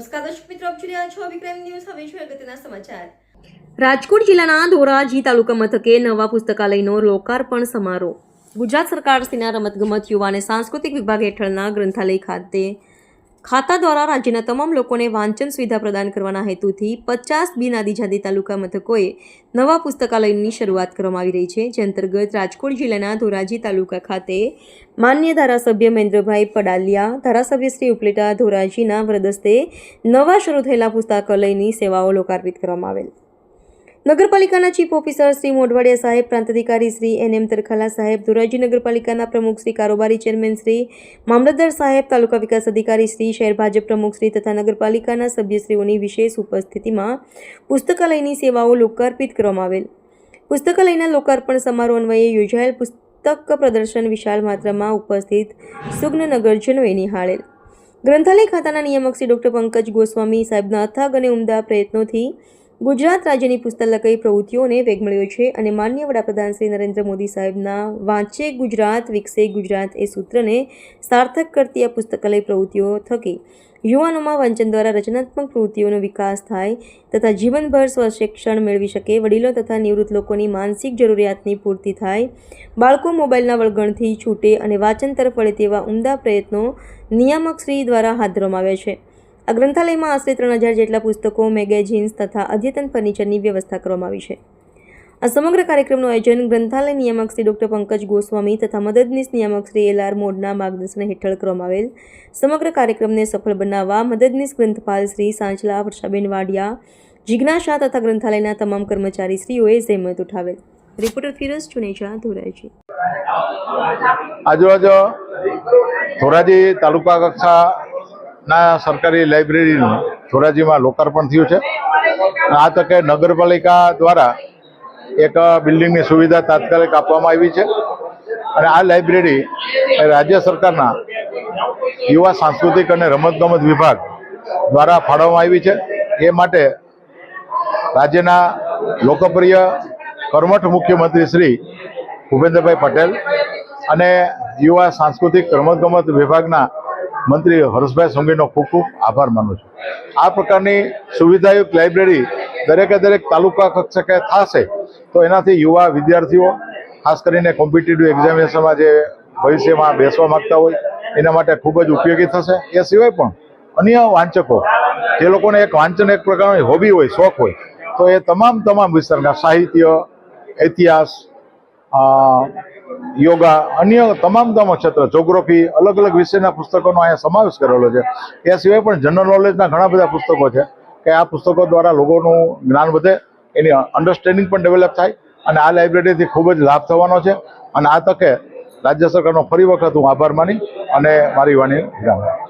નમસ્કાર દર્શક મિત્રો, આપ જોઈ રહ્યા છો વિક્રમ ન્યૂઝ. હવે જોઈએ અગત્યના સમાચાર. રાજકોટ જિલ્લાના ધોરાજી તાલુકા મથકે નવા પુસ્તકાલયનો લોકાર્પણ સમારોહ. ગુજરાત સરકાર શ્રીના રમતગમત યુવા અને સાંસ્કૃતિક વિભાગ હેઠળના ગ્રંથાલય ખાતે ખાતા દ્વારા રાજ્યના તમામ લોકોને વાંચન સુવિધા પ્રદાન કરવાના હેતુથી પચાસ બિન આદિજાતિ તાલુકા મથકોએ નવા પુસ્તકાલયની શરૂઆત કરવામાં આવી રહી છે, જે અંતર્ગત રાજકોટ જિલ્લાના ધોરાજી તાલુકા ખાતે માન્ય ધારાસભ્ય મહેન્દ્રભાઈ પડાલિયા, ધારાસભ્ય શ્રી ઉપલેટા ધોરાજીના વરદસ્તે નવા શરૂ થયેલા પુસ્તકાલયની સેવાઓ લોકાર્પિત કરવામાં આવેલ. નગરપાલિકાના ચીફ ઓફિસર શ્રી મોઢવાડિયા સાહેબ પ્રાંત અધિકારી શ્રી એન એમ તરખાલા સાહેબ, ધોરાજી નગરપાલિકાના પ્રમુખ શ્રી કારોબારી ચેરમેન શ્રી, મામલતદાર સાહેબ, તાલુકા વિકાસ અધિકારી શ્રી, શહેર ભાજપ પ્રમુખ શ્રી તથા નગરપાલિકાના સભ્યશ્રીઓની વિશેષ ઉપસ્થિતિમાં પુસ્તકાલયની સેવાઓ લોકાર્પિત કરવામાં આવેલ. પુસ્તકાલયના લોકાર્પણ સમારોહ અન્વયે યોજાયેલ પુસ્તક પ્રદર્શન વિશાળ માત્રામાં ઉપસ્થિત સુગ્ન નગરજનોએ નિહાળેલ. ગ્રંથાલય ખાતાના નિયામક શ્રી ડૉક્ટર પંકજ ગોસ્વામી સાહેબના અથાગ અને ઉમદા પ્રયત્નોથી ગુજરાત રાજ્યની પુસ્તકલકય પ્રવૃત્તિઓને વેગ મળ્યો છે અને માન્ય વડાપ્રધાન શ્રી નરેન્દ્ર મોદી સાહેબના વાંચે ગુજરાત, વિકસે ગુજરાત એ સૂત્રને સાર્થક કરતી આ પુસ્તકાલય પ્રવૃત્તિઓ થકી. યુવાનોમાં વાંચન દ્વારા રચનાત્મક પ્રવૃત્તિઓનો વિકાસ થાય તથા જીવનભર સ્વશિક્ષણ મેળવી શકે, વડીલો તથા નિવૃત્ત લોકોની માનસિક જરૂરિયાતની પૂર્તિ થાય, બાળકો મોબાઈલના વળગણથી છૂટે અને વાંચન તરફ વળે તેવા ઉમદા પ્રયત્નો નિયામક શ્રી દ્વારા હાથ ધરવામાં આવ્યા છે. આ ગ્રંથાલયમાં આશરે ત્રણ હજાર જેટલા પુસ્તકો, મેગેઝિન્સ તથા અદ્યતન ફર્નિચરની વ્યવસ્થા કરવામાં આવી છે. આ સમગ્ર કાર્યક્રમનું આયોજન ગ્રંથાલય નિયામક શ્રી ડૉક્ટર પંકજ ગોસ્વામી તથા મદદનીશ નિયામક શ્રી એલ આર મોડના માર્ગદર્શન હેઠળ કરવામાં આવેલ. સમગ્ર કાર્યક્રમને સફળ બનાવવા મદદનીશ ગ્રંથપાલ શ્રી સાંચલા, વર્ષાબેન વાડિયા જિજ્ઞાસા તથા ગ્રંથાલયના તમામ કર્મચારી શ્રીઓએ જહેમત ઉઠાવેલ. રિપોર્ટર ફિરોઝ ચુનેજા, ધોરાજી. આજરોજ ધોરાજી તાલુકા કક્ષાના સરકારી લાઇબ્રેરીનું ધોરાજીમાં લોકાર્પણ થયું છે. આ તકે નગરપાલિકા દ્વારા એક બિલ્ડિંગની સુવિધા તાત્કાલિક આપવામાં આવી છે. અને આ લાઇબ્રેરી રાજ્ય સરકારના યુવા સાંસ્કૃતિક અને રમતગમત વિભાગ દ્વારા ફાળવવામાં આવી છે. એ માટે રાજ્યના લોકપ્રિય કર્મઠ મુખ્યમંત્રી શ્રી ભૂપેન્દ્રભાઈ પટેલ અને યુવા સાંસ્કૃતિક રમતગમત વિભાગના મંત્રી હર્ષભાઈ સોંગીનો ખૂબ ખૂબ આભાર માનું છું. આ પ્રકારની સુવિધાયુક્ત લાઇબ્રેરી દરેકે દરેક તાલુકા કક્ષકે થશે તો એનાથી યુવા વિદ્યાર્થીઓ, ખાસ કરીને કોમ્પિટિટિવ એક્ઝામિનેશનમાં જે ભવિષ્યમાં બેસવા માગતા હોય, એના માટે ખૂબ જ ઉપયોગી થશે. એ સિવાય પણ અન્ય વાંચકો, જે લોકોને એક વાંચન એક પ્રકારની હોબી હોય, શોખ હોય, તો એ તમામ તમામ વિસ્તારના સાહિત્ય, ઇતિહાસ યોગા, અન્ય તમામ તમામ ક્ષેત્ર જોગ્રાફી અલગ અલગ વિષયના પુસ્તકોનો અહીંયા સમાવેશ કરેલો છે એ સિવાય પણ જનરલ નોલેજના ઘણા બધા પુસ્તકો છે કે આ પુસ્તકો દ્વારા લોકોનું જ્ઞાન વધે, એની અન્ડરસ્ટેન્ડિંગ પણ ડેવલપ થાય અને આ લાઇબ્રેરીથી ખૂબ જ લાભ થવાનો છે અને આ તકે રાજ્ય સરકારનો ફરી વખત હું આભાર માની અને મારી વાણી આપું.